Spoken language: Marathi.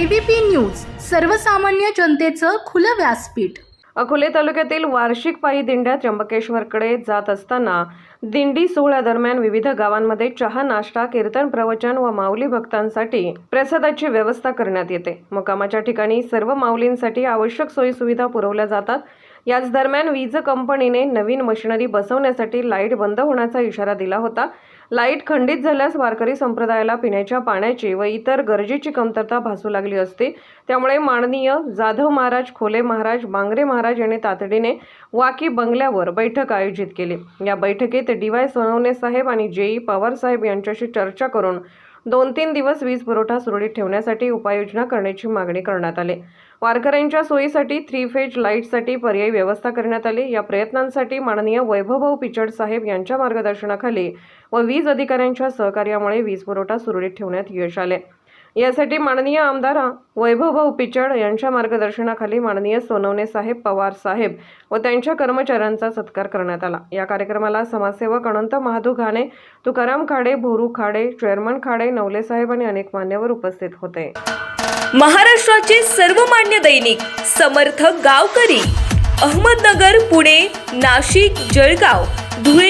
एबीपी न्यूज सर्वसामान्य जनतेचं खुलं व्यासपीठ. अकोले तालुक्यातील वार्षिक पायी दिंड्या त्र्यंबकेश्वरकडे जात असताना दिंडी सोहळ्यादरम्यान विविध गावांमध्ये चहा नाश्ता कीर्तन प्रवचन व माऊली भक्तांसाठी प्रसादाची व्यवस्था करण्यात येते. मुकामाच्या ठिकाणी सर्व माऊलींसाठी आवश्यक सोयीसुविधा पुरवल्या जातात. याच दरम्यान वीज कंपनीने नवीन मशिनरी बसवण्यासाठी लाइट बंद होण्याचा इशारा दिला होता. लाइट खंडित झाल्यास वारकरी संप्रदायाला पिण्याच्या पाण्याची व इतर गरजेची कमतरता भासू लागली असते. त्यामुळे माननीय जाधव महाराज खोले महाराज बांगरे महाराज यांनी तातडीने वाकी बंगल्यावर बैठक आयोजित केली. या बैठकीत डी वाय सोनवणे साहेब आणि जेई पवार साहेब यांच्याशी चर्चा करून दोन तीन दिवस वीज पुरवठा सुरळीत ठेवण्यासाठी उपाययोजना करण्याची मागणी करण्यात आली. वारकऱ्यांच्या सोयीसाठी थ्री फेज लाईटसाठी पर्यायी व्यवस्था करण्यात आली. या प्रयत्नांसाठी माननीय वैभवभाऊ पिचड साहेब यांच्या मार्गदर्शनाखाली व वीज अधिकाऱ्यांच्या सहकार्यामुळे वीज पुरवठा सुरळीत ठेवण्यात यश आले. यासाठी माननीय आमदार वैभवभाऊ पिचड यांच्या मार्गदर्शनाखाली माननीय सोनवणे साहेब पवार साहेब व त्यांच्या कर्मचाऱ्यांचा सत्कार करण्यात आला. या कार्यक्रमाला समाजसेवक अनंत महादू घाणे तुकाराम खाडे भोरू खाडे चेअरमन खाडे नवले साहेब आणि अनेक मान्यवर उपस्थित होते. महाराष्ट्राचे सर्वमान्य दैनिक समर्थ गावकरी अहमदनगर पुणे नाशिक जळगाव धुळे